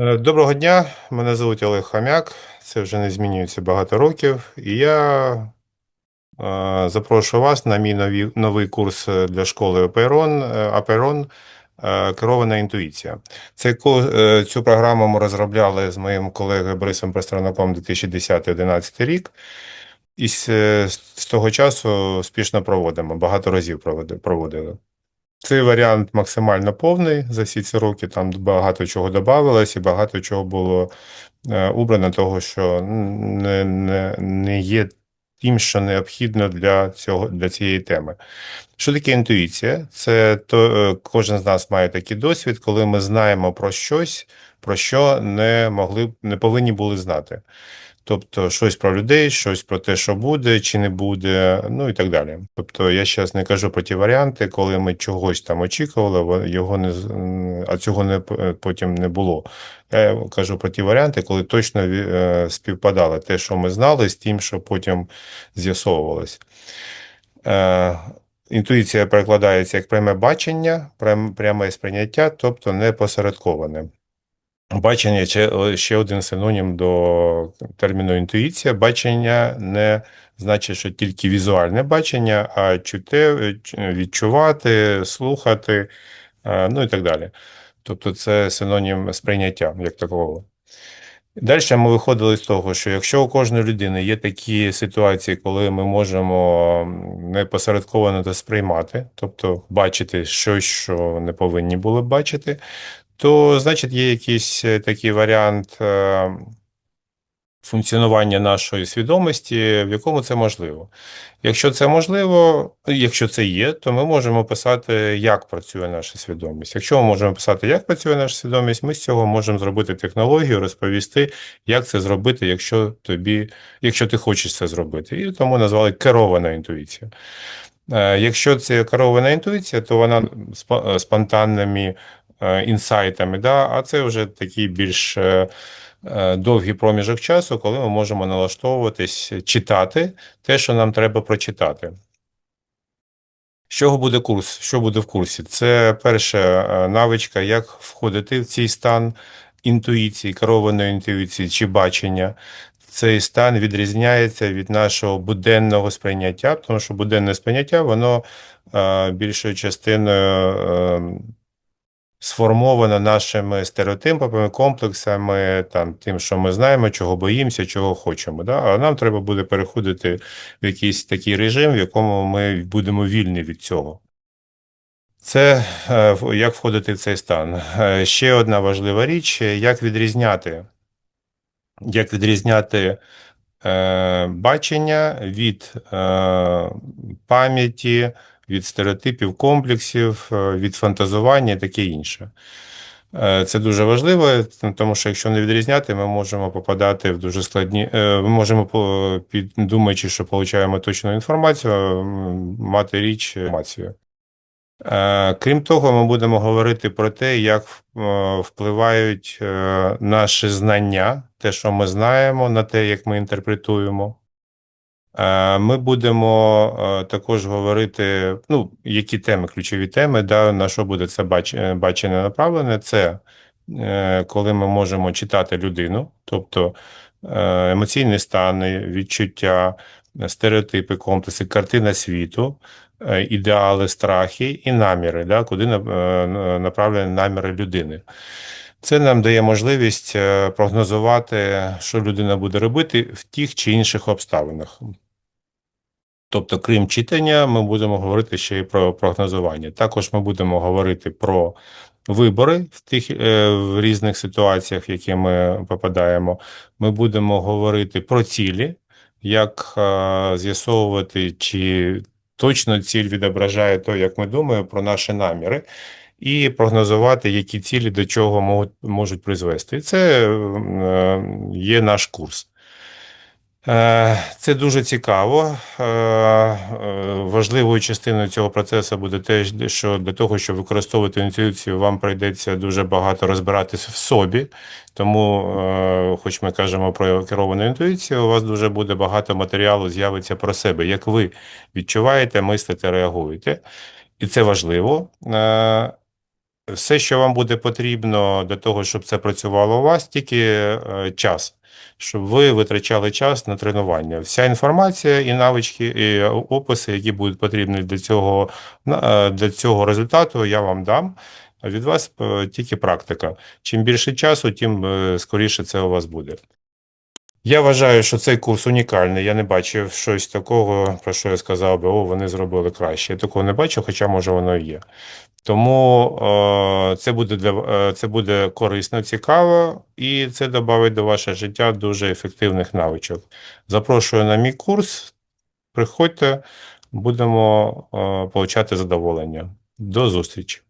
Е, Доброго дня, мене звуть Олег Хам'як. Це вже не змінюється багато років. І я е, запрошую вас на мій нові, новий курс е, для школи Аперон, е, Аперон е, керована інтуїція. Цей, е, цю програму ми розробляли з моїм колегою Борисом Пастернаком 2010-2011 рік. І з, е, з того часу успішно проводимо, багато разів проводили. Цей варіант максимально повний за всі ці роки. Там багато чого додавалось і багато чого було е, убрано, того, що не, не, не є тим, що необхідно для цього для цієї теми. Що таке інтуїція? Це то е, кожен з нас має такий досвід, коли ми знаємо про щось, про що не могли не повинні були знати. Тобто щось про людей, щось про те, що буде чи не буде, ну і так далі. Тобто я зараз не кажу про ті варіанти, коли ми чогось там очікували, його не а цього не потім не було. Я кажу про ті варіанти, коли точно е, співпадало те, що ми знали, з тим, що потім з'ясовувалось. Е, Інтуїція перекладається як пряме бачення, пряме сприйняття, тобто непосередковане. Бачення ще, один синонім до терміну інтуїція. Бачення не значить, що тільки візуальне бачення, а чути, відчувати, слухати, е, ну і так далі. Тобто це синонім сприйняття як такого. Далі ми виходили з того, що якщо у кожної людини є такі ситуації, коли ми можемо непосередковано сприймати, тобто бачити щось, що не повинні були бачити, то значить є якийсь е, такий варіант е, функціонування нашої свідомості, в якому це можливо. Якщо це можливо, якщо це є, то ми можемо писати, як працює наша свідомість. Якщо ми можемо писати, як працює наша свідомість, ми з цього можемо зробити технологію, розповісти, як це зробити, якщо тобі, якщо ти хочеш це зробити. І тому назвали керована інтуїція. Е, Якщо це керована інтуїція, то вона спонтанними інсайтами, да, а це вже такий більш е, е, довгий проміжок часу, коли ми можемо налаштовуватись, читати те, що нам треба прочитати. З чого буде курс? Що буде в курсі? Це перша е, навичка, як входити в цей стан інтуїції, керованої інтуїції чи бачення. Цей стан відрізняється від нашого буденного сприйняття, тому що буденне сприйняття, воно е, більшою частиною е, сформовано нашими стереотипами, комплексами, там, тим, що ми знаємо, чого боїмося, чого хочемо. Да? А нам треба буде переходити в якийсь такий режим, в якому ми будемо вільні від цього. Це е, як входити в цей стан. Е, Ще одна важлива річ, як відрізняти, як відрізняти е, бачення від пам'яті, від стереотипів, комплексів, е, від фантазування і таке інше. Е, Це дуже важливо, тому що якщо не відрізняти, ми можемо попадати в дуже складні. е, Ми можемо, думаючи, що отримуємо точну інформацію, мати річ інформацію. Крім того, ми будемо говорити про те, як впливають наші знання, те, що ми знаємо, на те, як ми інтерпретуємо. Е, Ми будемо е, також говорити, ну, які теми, ключові теми, да, на що буде це е, бачення направлене. Це коли ми можемо читати людину, тобто емоційні стани, відчуття, стереотипи, комплекси, картина світу, ідеали, страхи і наміри, да, куди направлені наміри людини. Це нам дає можливість прогнозувати, що людина буде робити в тих чи інших обставинах. Тобто, крім читання, ми будемо говорити ще й про прогнозування. Також ми будемо говорити про вибори в тих е, в різних ситуаціях, в які ми попадаємо. Ми будемо говорити про цілі, як е, з'ясовувати, чи точно ціль відображає те, як ми думаємо, про наші наміри. І прогнозувати, які цілі до чого можуть, призвести. Це е, є наш курс. Е, Це дуже цікаво. Е, е, Важливою частиною цього процесу буде те, що для того, щоб використовувати інтуїцію, вам прийдеться дуже багато розбиратися в собі. Тому, хоч ми кажемо про керовану інтуїцію, у вас дуже буде багато матеріалу з'явиться про себе, як ви відчуваєте, мислите, реагуєте. І це важливо. Е, Все, що вам буде потрібно для того, щоб це працювало у вас, тільки е, час, щоб ви витрачали час на тренування. Вся інформація і навички, і описи, які будуть потрібні для цього, е, для цього результату, я вам дам. А від вас е, тільки практика. Чим більше часу, тим е, скоріше це у вас буде. Я вважаю, що цей курс унікальний. Я не бачив щось такого, про що я сказав би, о, вони зробили краще. Я такого не бачив, хоча може воно і є. Тому е, це буде для е, це буде корисно, цікаво, і це додавить до вашого життя дуже ефективних навичок. Запрошую на мій курс. Приходьте, будемо е, получати задоволення. До зустрічі!